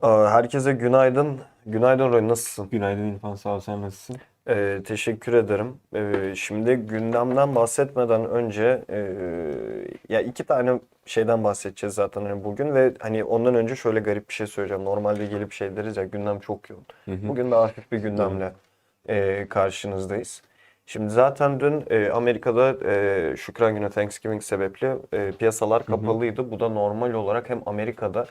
Herkese günaydın. Günaydın Roy, nasılsın? Günaydın İrfan, sağ ol. Sen nasılsın? Ee, teşekkür ederim. Ee, şimdi gündemden bahsetmeden önce e, ya iki tane şeyden bahsedeceğiz zaten hani bugün ve hani ondan önce şöyle garip bir şey söyleyeceğim. Normalde gelip şey deriz ya gündem çok yoğun. Bugün daha hafif bir gündemle e, karşınızdayız. Şimdi zaten dün e, Amerika'da e, Şükran Günü Thanksgiving sebeple e, piyasalar kapalıydı. Bu da normal olarak hem Amerika'da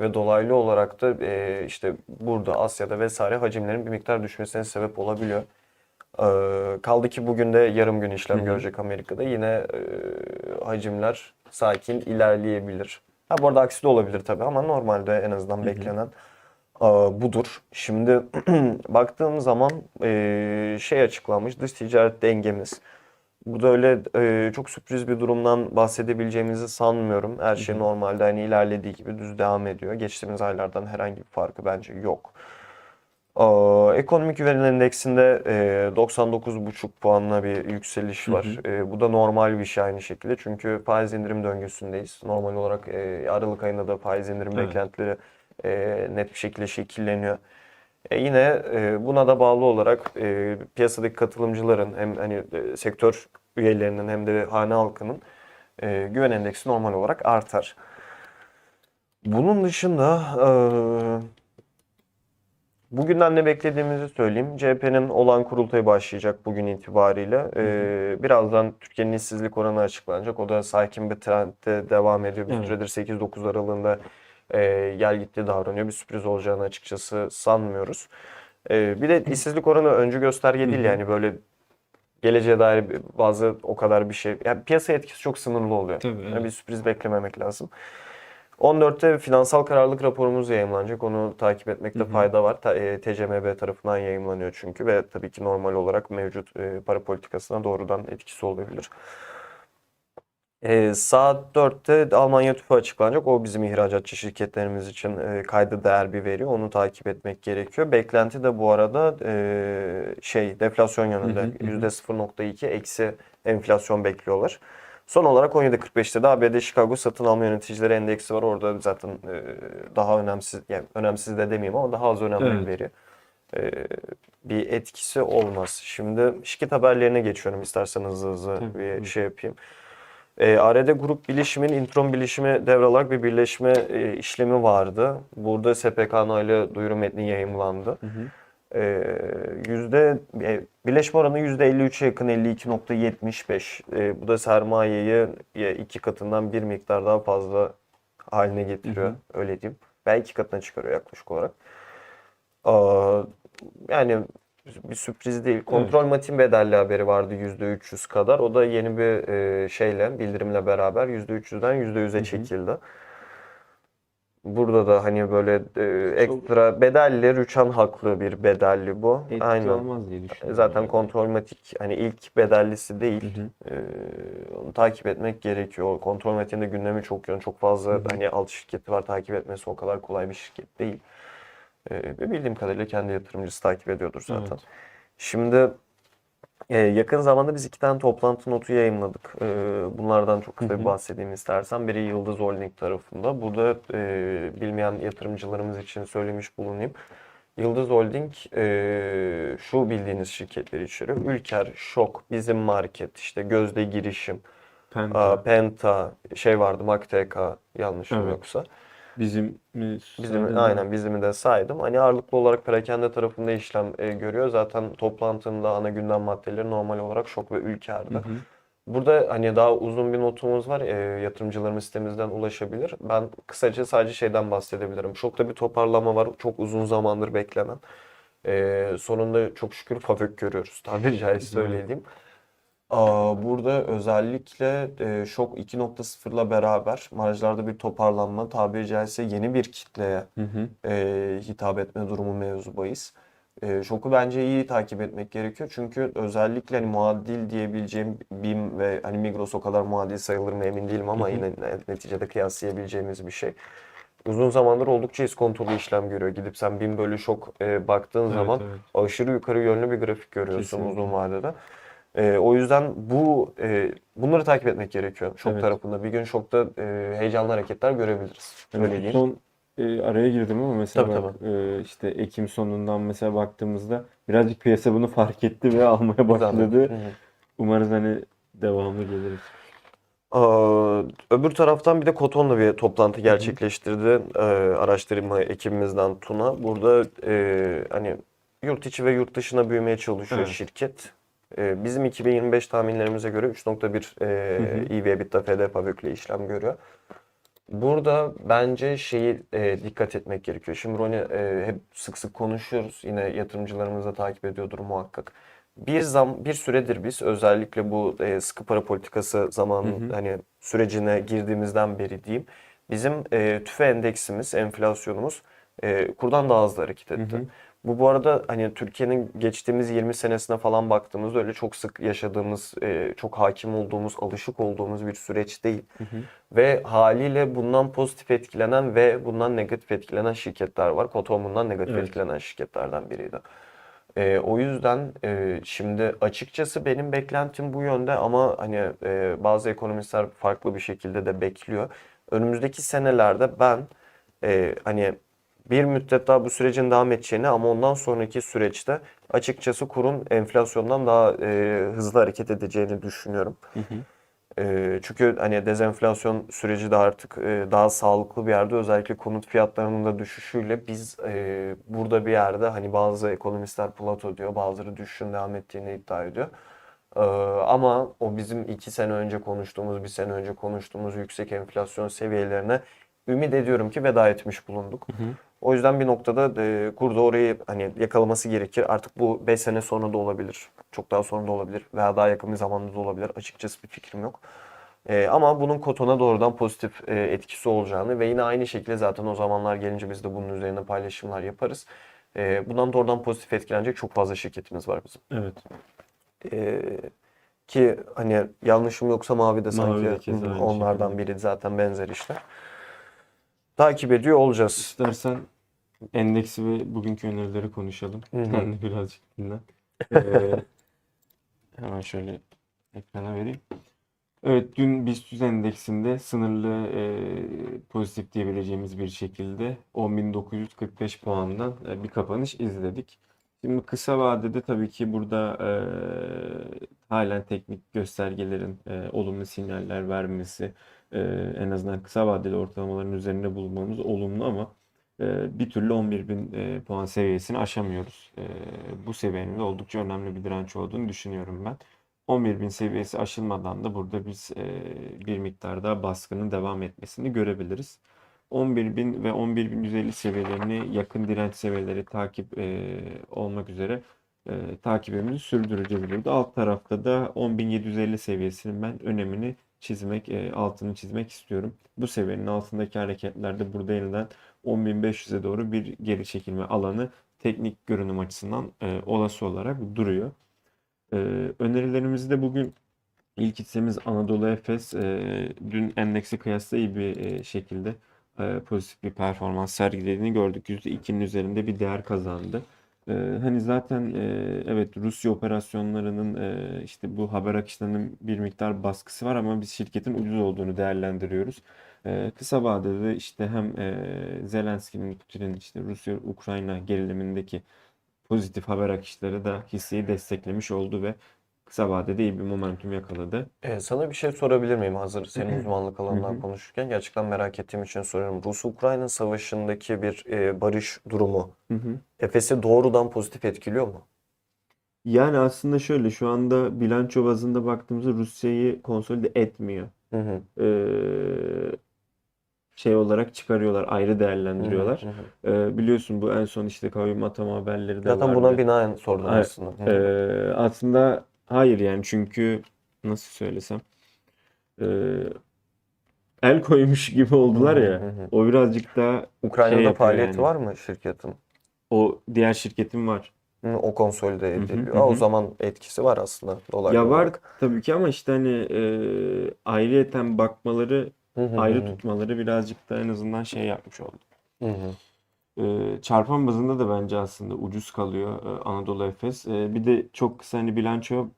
ve dolaylı olarak da e, işte burada Asya'da vesaire hacimlerin bir miktar düşmesine sebep olabiliyor. Ee, kaldı ki bugün de yarım gün işlem görecek Amerika'da. Yine e, hacimler sakin ilerleyebilir. Ha bu arada aksi de olabilir tabii ama normalde en azından beklenen e, budur. Şimdi baktığım zaman e, şey açıklanmış dış ticaret dengemiz. Bu da öyle e, çok sürpriz bir durumdan bahsedebileceğimizi sanmıyorum. Her şey normalde hani ilerlediği gibi düz devam ediyor. Geçtiğimiz aylardan herhangi bir farkı bence yok. Aa, Ekonomik güven endeksinde e, 99,5 puanla bir yükseliş var. E, bu da normal bir şey aynı şekilde. Çünkü faiz indirim döngüsündeyiz. Normal olarak e, Aralık ayında da faiz indirim Evet. beklentileri e, net bir şekilde şekilleniyor. E, yine e, buna da bağlı olarak e, piyasadaki katılımcıların hem hani e, sektör üyelerinin hem de hane halkının e, güven endeksi normal olarak artar. Bunun dışında e, Bugünden ne beklediğimizi söyleyeyim. CHP'nin olan kurultayı başlayacak bugün itibariyle. Ee, birazdan Türkiye'nin işsizlik oranı açıklanacak. O da sakin bir trendde devam ediyor. Bir Evet. süredir 8-9 aralığında e, gel gitti davranıyor. Bir sürpriz olacağını açıkçası sanmıyoruz. Ee, bir de işsizlik oranı öncü gösterge değil yani böyle geleceğe dair bazı o kadar bir şey. Yani piyasa etkisi çok sınırlı oluyor. Tabii, Yani evet. bir sürpriz beklememek lazım. 14'te finansal kararlılık raporumuz yayımlanacak. Onu takip etmekte fayda var. Ta- e, TCMB tarafından yayımlanıyor çünkü ve tabii ki normal olarak mevcut e, para politikasına doğrudan etkisi olabilir. E, saat 4'te Almanya tüfeği açıklanacak. O bizim ihracatçı şirketlerimiz için e, kayda değer bir veri. Onu takip etmek gerekiyor. Beklenti de bu arada e, şey deflasyon yönünde. %0.2 eksi enflasyon bekliyorlar. Son olarak 17.45'te de ABD Chicago satın alma yöneticileri endeksi var. Orada zaten e, daha önemsiz, yani önemsiz de demeyeyim ama daha az önemli Evet. bir veri. E, bir etkisi olmaz. Şimdi şirket haberlerine geçiyorum istersen hızlı hızlı Tabii, bir şey yapayım. E, ARD Grup Bilişim'in Intron Bilişim'i devralarak bir birleşme e, işlemi vardı. Burada SPK ile duyuru metni yayımlandı. E, yüzde e, birleşme oranı %53'e yakın 52.75. E, bu da sermayeyi e, iki katından bir miktar daha fazla haline getiriyor. Öyle diyeyim. Belki iki katına çıkarıyor yaklaşık olarak. Aa, yani bir sürpriz değil. Kontrol matin bedelli haberi vardı %300 kadar. O da yeni bir e, şeyle, bildirimle beraber %300'den %100'e çekildi. Burada da hani böyle e, ekstra bedelli, rüçhan haklı bir bedelli bu. Etki Aynen. olmaz diye düşünüyorum. Zaten kontrolmatik hani ilk bedellisi değil. Ee, onu takip etmek gerekiyor. O kontrolmatinde gündemi çok yoğun. Çok fazla hani alt şirketi var takip etmesi o kadar kolay bir şirket değil. Ee, ve bildiğim kadarıyla kendi yatırımcısı takip ediyordur zaten. Evet. Şimdi e, yakın zamanda biz iki tane toplantı notu yayımladık. E, bunlardan çok kısa bir bahsedeyim istersen. Biri Yıldız Holding tarafında. Burada e, bilmeyen yatırımcılarımız için söylemiş bulunayım. Yıldız Holding e, şu bildiğiniz şirketleri içeriyor. Ülker, Şok, Bizim Market, işte Gözde Girişim, Penta, Aa, Penta, şey vardı MakTK yanlış mı Evet. yoksa? Bizim Bizim aynen bizimi de saydım. Hani ağırlıklı olarak perakende tarafında işlem e, görüyor. Zaten toplantında ana gündem maddeleri normal olarak şok ve ülkerdi. Burada hani daha uzun bir notumuz var. E, yatırımcılarımız sitemizden ulaşabilir. Ben kısaca sadece şeyden bahsedebilirim. Şokta bir toparlama var. Çok uzun zamandır beklenen. E, sonunda çok şükür favök görüyoruz. Tabiri caizse söyleyeyim. Aa, burada özellikle e, şok 2.0'la beraber marjlarda bir toparlanma, tabiri caizse yeni bir kitleye e, hitap etme durumu mevzu bahis. E, şoku bence iyi takip etmek gerekiyor. Çünkü özellikle hani muadil diyebileceğim BİM ve hani Migros o kadar muadil sayılır mı emin değilim ama yine neticede kıyaslayabileceğimiz bir şey. Uzun zamandır oldukça iskontolu işlem görüyor. Gidip sen BİM bölü şok e, baktığın Evet, zaman evet. aşırı yukarı yönlü bir grafik görüyorsun Kesinlikle. uzun vadede. E, o yüzden bu e, bunları takip etmek gerekiyor şok Evet. tarafında. Bir gün şokta e, heyecanlı hareketler görebiliriz. Öyle Evet, son e, araya girdim ama mesela Tabii, bak, e, işte Ekim sonundan mesela baktığımızda birazcık piyasa bunu fark etti ve almaya başladı. Hı hı. Umarız hani devamlı geliriz. Aa, öbür taraftan bir de Koton'la bir toplantı gerçekleştirdi Ee, araştırma ekibimizden Tuna. Burada e, hani yurt içi ve yurt dışına büyümeye çalışıyor Evet. şirket. Ee, bizim 2025 tahminlerimize göre 3.1 e, hı. EV EBITDA FD fabükle işlem görüyor. Burada bence şeyi e, dikkat etmek gerekiyor. Şimdi Roni e, hep sık sık konuşuyoruz. Yine yatırımcılarımız da takip ediyordur muhakkak. Bir zam bir süredir biz özellikle bu e, sıkı para politikası hı. hani sürecine girdiğimizden beri diyeyim. Bizim e, tüfe endeksimiz, enflasyonumuz e, kurdan daha hızlı hareket etti. Hı hı. Bu bu arada hani Türkiye'nin geçtiğimiz 20 senesine falan baktığımızda öyle çok sık yaşadığımız, e, çok hakim olduğumuz, alışık olduğumuz bir süreç değil. Hı hı. Ve haliyle bundan pozitif etkilenen ve bundan negatif etkilenen şirketler var. Koton bundan negatif Evet. etkilenen şirketlerden biriydi. Ee, o yüzden e, şimdi açıkçası benim beklentim bu yönde ama hani e, bazı ekonomistler farklı bir şekilde de bekliyor. Önümüzdeki senelerde ben e, hani bir müddet daha bu sürecin devam edeceğini ama ondan sonraki süreçte açıkçası kurun enflasyondan daha e, hızlı hareket edeceğini düşünüyorum. Hı hı. E, çünkü hani dezenflasyon süreci de artık e, daha sağlıklı bir yerde özellikle konut fiyatlarının da düşüşüyle biz e, burada bir yerde hani bazı ekonomistler plato diyor bazıları düşüşün devam ettiğini iddia ediyor. Ama o bizim iki sene önce konuştuğumuz bir sene önce konuştuğumuz yüksek enflasyon seviyelerine ümit ediyorum ki veda etmiş bulunduk. Hı hı. O yüzden bir noktada e, kur da orayı hani yakalaması gerekir. Artık bu 5 sene sonra da olabilir. Çok daha sonra da olabilir. Veya daha yakın bir zamanda da olabilir. Açıkçası bir fikrim yok. E, ama bunun kotona doğrudan pozitif e, etkisi olacağını ve yine aynı şekilde zaten o zamanlar gelince biz de bunun üzerine paylaşımlar yaparız. E, bundan doğrudan pozitif etkilenecek çok fazla şirketimiz var bizim. Evet. E, ki hani yanlışım yoksa Mavi de sanki onlardan biri zaten benzer işler. Takip ediyor olacağız. İstersen endeksi ve bugünkü önerileri konuşalım. Hı hı. De birazcık dinle. Ee, hemen şöyle ekrana vereyim. Evet, dün BIST endeksinde sınırlı e, pozitif diyebileceğimiz bir şekilde 10.945 puandan e, bir kapanış izledik. Şimdi kısa vadede tabii ki burada e, halen teknik göstergelerin e, olumlu sinyaller vermesi, e, en azından kısa vadeli ortalamaların üzerinde bulunmamız olumlu ama e, bir türlü 11.000 e, puan seviyesini aşamıyoruz. E, bu seviyenin de oldukça önemli bir direnç olduğunu düşünüyorum ben. 11.000 seviyesi aşılmadan da burada biz e, bir miktar daha baskının devam etmesini görebiliriz. 11.000 ve 11.150 seviyelerini yakın direnç seviyeleri takip e, olmak üzere e, takibimizi sürdüreceğiz burada. Alt tarafta da 10.750 seviyesinin ben önemini çizmek, e, altını çizmek istiyorum. Bu seviyenin altındaki hareketlerde burada yeniden 10.500'e doğru bir geri çekilme alanı teknik görünüm açısından e, olası olarak duruyor. E, önerilerimizde bugün ilk hissemiz Anadolu Efes. E, dün endeksi kıyasla iyi bir e, şekilde e, pozitif bir performans sergilediğini gördük. %2'nin üzerinde bir değer kazandı. E, hani zaten e, evet Rusya operasyonlarının e, işte bu haber akışlarının bir miktar baskısı var ama biz şirketin ucuz olduğunu değerlendiriyoruz. E, kısa vadede de işte hem e, Zelenski'nin, Putin'in işte Rusya-Ukrayna gerilimindeki pozitif haber akışları da hisseyi desteklemiş oldu ve kısa vadede iyi bir momentum yakaladı. Ee, sana bir şey sorabilir miyim hazır senin uzmanlık alanından konuşurken? Gerçekten merak ettiğim için soruyorum. Rus-Ukrayna savaşındaki bir e, barış durumu. Efes'i doğrudan pozitif etkiliyor mu? Yani aslında şöyle şu anda bilanço bazında baktığımızda Rusya'yı konsolide etmiyor. Hı hı. Ee, şey olarak çıkarıyorlar, ayrı değerlendiriyorlar. hı hı. Ee, biliyorsun bu en son işte kayyum atama haberleri de Zaten buna vardı. binaen sordum aslında. Hı. Ee, aslında hayır yani çünkü nasıl söylesem ee, el koymuş gibi oldular ya. O birazcık daha Ukrayna'da şey faaliyeti yani. var mı şirketin? O diğer şirketin var. Hı, o konsolide ediliyor. Aa, o zaman etkisi var aslında dolaylı Ya var olarak. tabii ki ama işte hani ee, ayrıyeten bakmaları, Hı hı, ayrı hı tutmaları birazcık da en azından şey yapmış oldu. Hı hı. Ee, çarpan bazında da bence aslında ucuz kalıyor e, Anadolu Efes. Ee, bir de çok kısa hani bilanço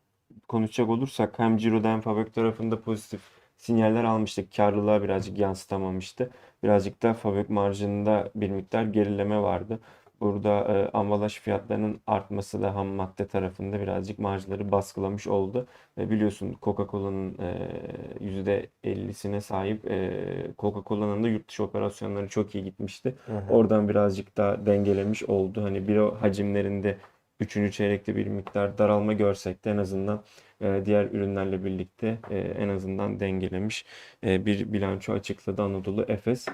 konuşacak olursak hem Ciro'da hem Fabrik tarafında pozitif sinyaller almıştık. Karlılığa birazcık yansıtamamıştı. Birazcık da fabrik marjında bir miktar gerileme vardı. Burada e, ambalaj fiyatlarının artması da ham madde tarafında birazcık marjları baskılamış oldu. E, biliyorsun Coca-Cola'nın e, %50'sine sahip e, Coca-Cola'nın da yurt dışı operasyonları çok iyi gitmişti. Hı hı. Oradan birazcık daha dengelemiş oldu. Hani biro hacimlerinde 3. çeyrekte bir miktar daralma görsek de en azından e, diğer ürünlerle birlikte e, en azından dengelemiş e, bir bilanço açıkladı Anadolu Efes.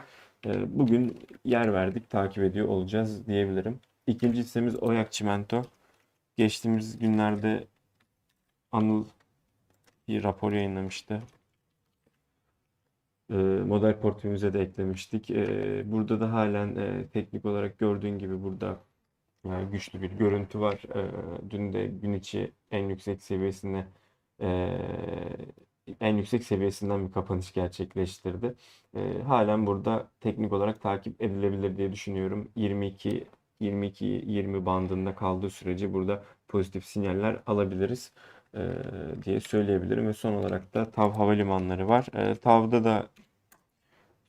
Bugün yer verdik, takip ediyor olacağız diyebilirim. İkinci hissemiz Oyak Çimento. Geçtiğimiz günlerde Anıl bir rapor yayınlamıştı. Model portföyümüze de eklemiştik. Burada da halen teknik olarak gördüğün gibi burada güçlü bir görüntü var. E, Dün de gün içi en yüksek seviyesine e, en yüksek seviyesinden bir kapanış gerçekleştirdi. Halen burada teknik olarak takip edilebilir diye düşünüyorum. 22 22 20 bandında kaldığı sürece burada pozitif sinyaller alabiliriz diye söyleyebilirim ve son olarak da TAV havalimanları var. TAV'da da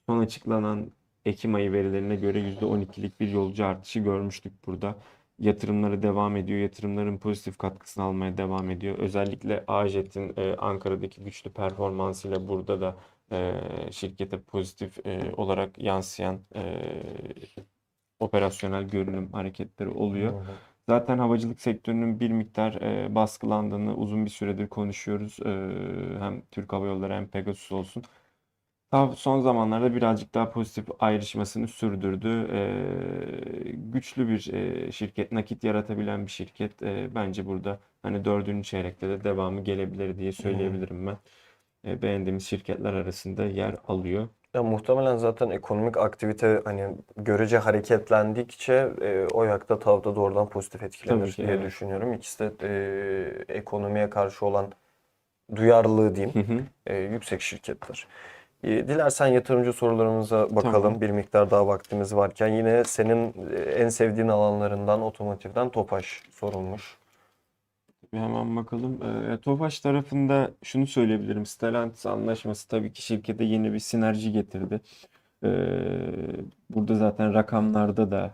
son açıklanan Ekim ayı verilerine göre %12'lik bir yolcu artışı görmüştük burada. Yatırımları devam ediyor. Yatırımların pozitif katkısını almaya devam ediyor. Özellikle AJet'in e, Ankara'daki güçlü performansıyla burada da e, şirkete pozitif e, olarak yansıyan e, operasyonel görünüm hareketleri oluyor. Zaten havacılık sektörünün bir miktar e, baskılandığını uzun bir süredir konuşuyoruz. E, hem Türk Hava Yolları hem Pegasus olsun. TAV son zamanlarda birazcık daha pozitif ayrışmasını sürdürdü. E, güçlü bir e, şirket, nakit yaratabilen bir şirket. E, bence burada hani dördüncü çeyrekte de devamı gelebilir diye söyleyebilirim ben. E, beğendiğimiz şirketler arasında yer alıyor. Ya muhtemelen zaten ekonomik aktivite hani görece hareketlendikçe e, Oyak'ta Tav'da doğrudan pozitif etkilenir Tabii ki, diye evet. düşünüyorum. İkisi de e, ekonomiye karşı olan duyarlılığı diyeyim Hı hı. e, yüksek şirketler. E, dilersen yatırımcı sorularımıza bakalım. Tamam. Bir miktar daha vaktimiz varken yine senin e, en sevdiğin alanlarından otomotivden Tofaş sorulmuş. Hemen bakalım. Ee, Tofaş tarafında şunu söyleyebilirim. Stellantis anlaşması tabii ki şirkete yeni bir sinerji getirdi. Ee, burada zaten rakamlarda da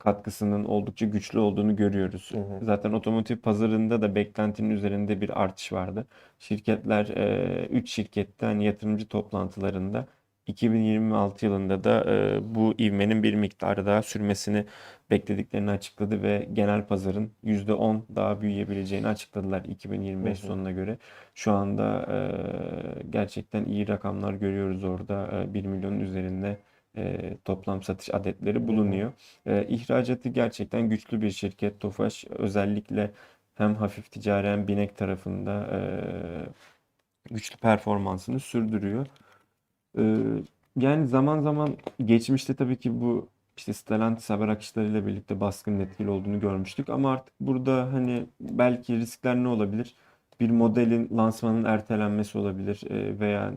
katkısının oldukça güçlü olduğunu görüyoruz. Hı hı. Zaten otomotiv pazarında da beklentinin üzerinde bir artış vardı. Şirketler, 3 şirketten yatırımcı toplantılarında 2026 yılında da e, bu ivmenin bir miktarı daha sürmesini beklediklerini açıkladı ve genel pazarın %10 daha büyüyebileceğini açıkladılar 2025 Hı hı. sonuna göre. Şu anda e, gerçekten iyi rakamlar görüyoruz orada. E, 1 milyonun üzerinde e, toplam satış adetleri bulunuyor. E, ihracatı gerçekten güçlü bir şirket Tofaş. Özellikle hem hafif ticari hem binek tarafında e, güçlü performansını sürdürüyor. Ee, yani zaman zaman geçmişte tabii ki bu işte Stellantis haber akışlarıyla birlikte baskının etkili olduğunu görmüştük ama artık burada hani belki riskler ne olabilir? Bir modelin lansmanın ertelenmesi olabilir ee, veya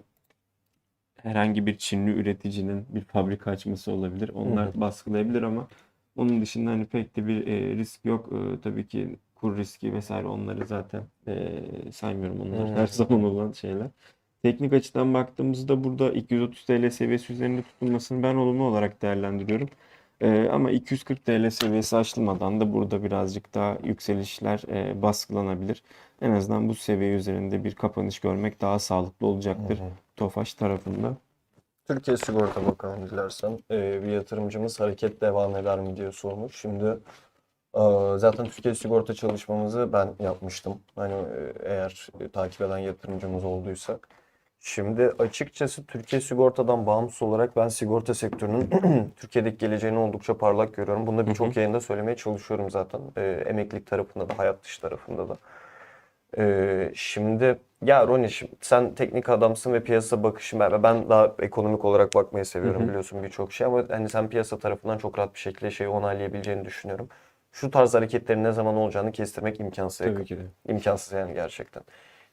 herhangi bir Çinli üreticinin bir fabrika açması olabilir. Onlar Hı baskılayabilir ama onun dışında hani pek de bir e, risk yok. Ee, tabii ki kur riski vesaire onları zaten e, saymıyorum. Onlar Hı her zaman olan şeyler. Teknik açıdan baktığımızda burada 230 TL seviyesi üzerinde tutulmasını ben olumlu olarak değerlendiriyorum. Ee, ama 240 TL seviyesi aşılmadan da burada birazcık daha yükselişler e, baskılanabilir. En azından bu seviye üzerinde bir kapanış görmek daha sağlıklı olacaktır Hı hı. Tofaş tarafında. Türkiye Sigorta Bakanı dilersen e, bir yatırımcımız hareket devam eder mi diye sormuş. Şimdi e, zaten Türkiye Sigorta çalışmamızı ben yapmıştım. Hani e, eğer e, takip eden yatırımcımız olduysak. Şimdi açıkçası Türkiye Sigorta'dan bağımsız olarak ben sigorta sektörünün Türkiye'deki geleceğini oldukça parlak görüyorum. Bunu da birçok yayında söylemeye çalışıyorum zaten. E, emeklilik tarafında da, hayat dışı tarafında da. Ee, şimdi ya Roni sen teknik adamsın ve piyasa bakışın ben, ben daha ekonomik olarak bakmayı seviyorum biliyorsun birçok şey ama hani sen piyasa tarafından çok rahat bir şekilde şeyi onaylayabileceğini düşünüyorum. Şu tarz hareketlerin ne zaman olacağını kestirmek imkansız. Tabii ki de. İmkansız yani gerçekten.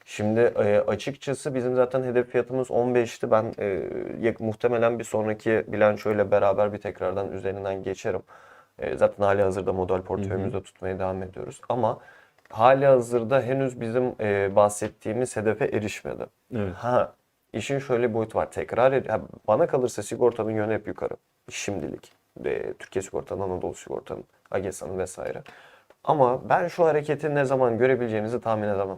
Şimdi e, açıkçası bizim zaten hedef fiyatımız 15'ti. Ben e, muhtemelen bir sonraki bilançoyla beraber bir tekrardan üzerinden geçerim. E, zaten hali hazırda model portföyümüzde tutmaya devam ediyoruz. Ama hali hazırda henüz bizim e, bahsettiğimiz hedefe erişmedi. Evet. Ha işin şöyle bir boyutu var. Tekrar ha, bana kalırsa sigortanın yönü hep yukarı. Şimdilik. E, Türkiye Sigorta'nın, Anadolu Sigorta'nın, Agesan'ın vesaire. Ama ben şu hareketi ne zaman görebileceğimizi tahmin edemem.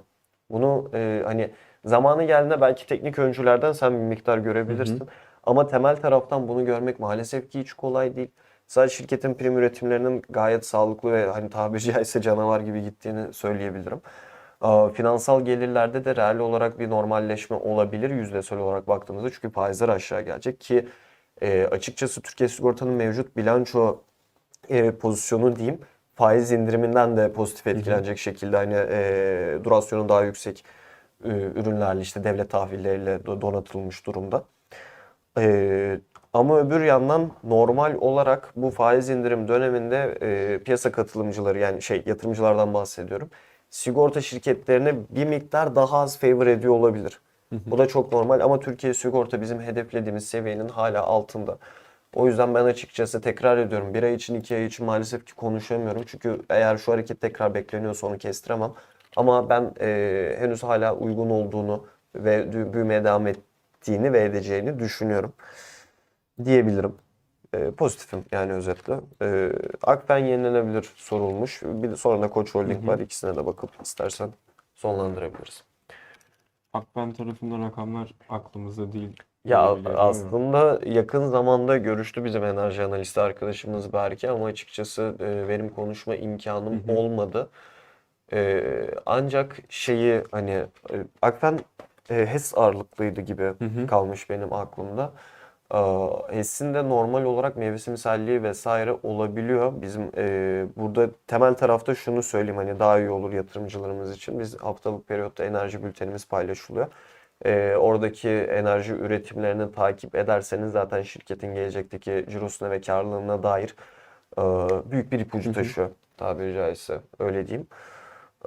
Bunu e, hani zamanı geldiğinde belki teknik öncülerden sen bir miktar görebilirsin. Ama temel taraftan bunu görmek maalesef ki hiç kolay değil. Sadece şirketin prim üretimlerinin gayet sağlıklı ve hani tabiri caizse canavar gibi gittiğini söyleyebilirim. Aa, Finansal gelirlerde de reel olarak bir normalleşme olabilir yüzdesel olarak baktığımızda. Çünkü faizler aşağı gelecek ki e, açıkçası Türkiye Sigorta'nın mevcut bilanço e, pozisyonu diyeyim faiz indiriminden de pozitif etkilenecek şekilde hani e, durasyonu daha yüksek e, ürünlerle işte devlet tahvilleriyle do- donatılmış durumda. E, ama öbür yandan normal olarak bu faiz indirim döneminde e, piyasa katılımcıları yani şey yatırımcılardan bahsediyorum. Sigorta şirketlerine bir miktar daha az favor ediyor olabilir. Bu da çok normal ama Türkiye Sigorta bizim hedeflediğimiz seviyenin hala altında. O yüzden ben açıkçası tekrar ediyorum. Bir ay için iki ay için maalesef ki konuşamıyorum. Çünkü eğer şu hareket tekrar bekleniyorsa onu kestiremem. Ama ben e, henüz hala uygun olduğunu ve büyümeye devam ettiğini ve edeceğini düşünüyorum diyebilirim. E, pozitifim yani özetle. E, Akpen yenilenebilir sorulmuş. Bir de sonra da Koç Holding var. İkisine de bakıp istersen sonlandırabiliriz. Akben tarafında rakamlar aklımızda değil. Ya aslında yakın zamanda görüştü bizim enerji analisti arkadaşımız Berke ama açıkçası e, benim konuşma imkanım Hı hı. olmadı. E, ancak şeyi hani e, Akfen e, HES ağırlıklıydı gibi Hı hı. kalmış benim aklımda. Aa, HES'in de normal olarak mevsimselliği vesaire olabiliyor. Bizim e, burada temel tarafta şunu söyleyeyim hani daha iyi olur yatırımcılarımız için. Biz haftalık periyotta enerji bültenimiz paylaşılıyor. E, oradaki enerji üretimlerini takip ederseniz zaten şirketin gelecekteki cirosuna ve karlılığına dair e, büyük bir ipucu taşıyor tabiri caizse öyle diyeyim.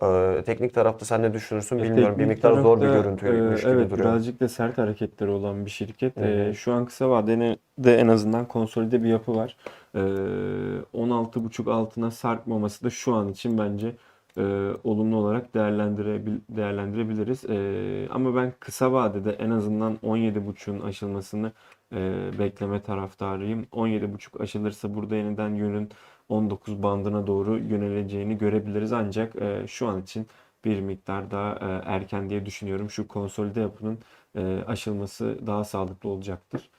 E, teknik tarafta sen ne düşünürsün E, bilmiyorum. Bir teknik miktar zor bir tarafta, görüntüymüş e, gibi evet, duruyor. birazcık da sert hareketleri olan bir şirket. Hı hı. E, şu an kısa vadede de en azından konsolide bir yapı var. E, 16.5 altına sarkmaması da şu an için bence e, olumlu olarak değerlendirebil değerlendirebiliriz. E, ama ben kısa vadede en azından 17.5'un aşılmasını e, bekleme taraftarıyım. 17.5 aşılırsa burada yeniden yönün 19 bandına doğru yöneleceğini görebiliriz. Ancak e, şu an için bir miktar daha e, erken diye düşünüyorum. Şu konsolide yapının e, aşılması daha sağlıklı olacaktır.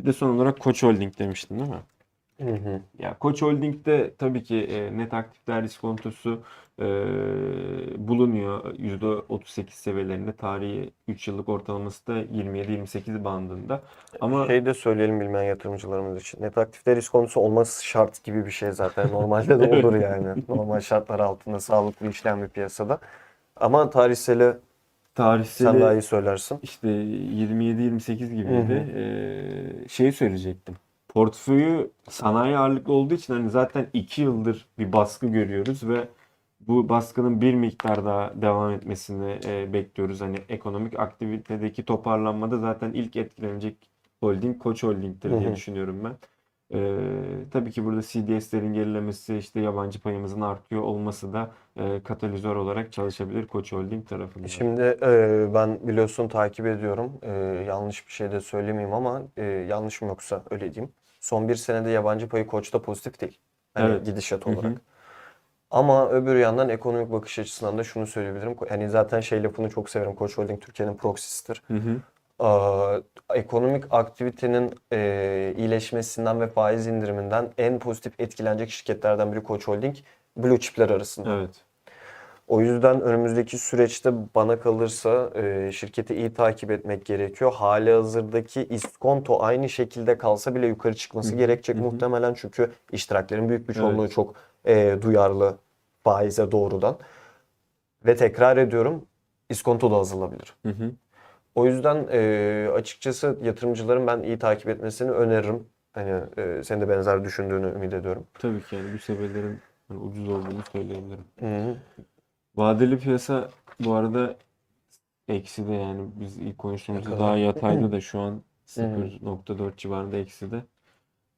Bir de son olarak Koç Holding demiştin değil mi? Hı hı. Ya Koç Holding'de tabii ki e, net aktifler diskontosu e, bulunuyor. %38 seviyelerinde tarihi 3 yıllık ortalaması da 27-28 bandında. Ama Şey de söyleyelim bilmeyen yatırımcılarımız için. Net aktifler iskontosu olması şart gibi bir şey zaten. Normalde de olur yani. Normal şartlar altında sağlıklı işleyen bir piyasada. Ama tarihseli sen tarihseli daha iyi söylersin. İşte 27-28 gibiydi. Ee, şey söyleyecektim. Portföyü sanayi ağırlıklı olduğu için hani zaten 2 yıldır bir baskı görüyoruz ve bu baskının bir miktar daha devam etmesini e, bekliyoruz. Hani ekonomik aktivitedeki toparlanmada zaten ilk etkilenecek holding Koç Holding'tir Hı diye hı. düşünüyorum ben. Ee, tabii ki burada CDS'lerin gerilemesi, işte yabancı payımızın artıyor olması da e, katalizör olarak çalışabilir Koç Holding tarafından. Şimdi e, ben biliyorsun takip ediyorum. E, yanlış bir şey de söylemeyeyim ama e, yanlışım yoksa öyle diyeyim. Son bir senede yabancı payı Koç'ta pozitif değil. Hani Evet. gidişat Hı hı. olarak. Ama öbür yandan ekonomik bakış açısından da şunu söyleyebilirim. Hani zaten şey lafını çok severim. Koç Holding Türkiye'nin proksisidir. Hı hı. Aa, ekonomik aktivitenin e, iyileşmesinden ve faiz indiriminden en pozitif etkilenecek şirketlerden biri Koç Holding. Blue chip'ler arasında. Evet. O yüzden önümüzdeki süreçte bana kalırsa e, şirketi iyi takip etmek gerekiyor. Hali hazırdaki iskonto aynı şekilde kalsa bile yukarı çıkması Hı hı, gerekecek hı hı. muhtemelen. Çünkü iştiraklerin büyük bir çoğunluğu Evet. çok e, duyarlı faize doğrudan. Ve tekrar ediyorum iskonto da azalabilir. Hı hı. O yüzden e, açıkçası yatırımcıların ben iyi takip etmesini öneririm. Hani e, senin de benzer düşündüğünü ümit ediyorum. Tabii ki yani bu seviyelerin hani ucuz olduğunu söyleyebilirim. Hı hı. Vadeli piyasa bu arada eksi de yani biz ilk konuştuğumuzda daha yatayda da şu an Hı. 0.4 civarında eksi de.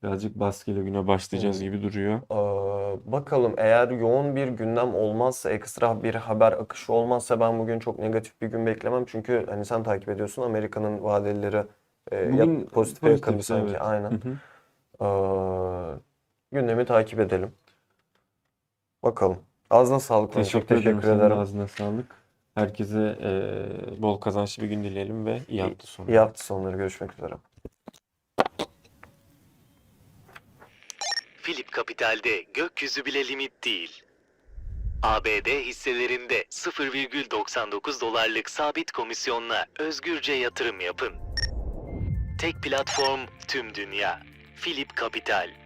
birazcık baskıyla güne başlayacağız gibi duruyor. Ee, bakalım eğer yoğun bir gündem olmazsa, ekstra bir haber akışı olmazsa ben bugün çok negatif bir gün beklemem. Çünkü hani sen takip ediyorsun Amerika'nın vadeleri e, Bugün pozitife pozitif, sanki evet. aynen. Hı hı. Ee, gündemi takip edelim. Bakalım. Ağzına sağlık. Mehmet. Çok Teşekkür ederim. teşekkür ağzına sağlık. Herkese eee, bol kazançlı bir gün dileyelim ve iyi hafta sonu. İyi hafta sonları. Görüşmek üzere. Philip Capital'de gökyüzü bile limit değil. ABD hisselerinde 0,99 dolarlık sabit komisyonla özgürce yatırım yapın. Tek platform tüm dünya. Philip Capital.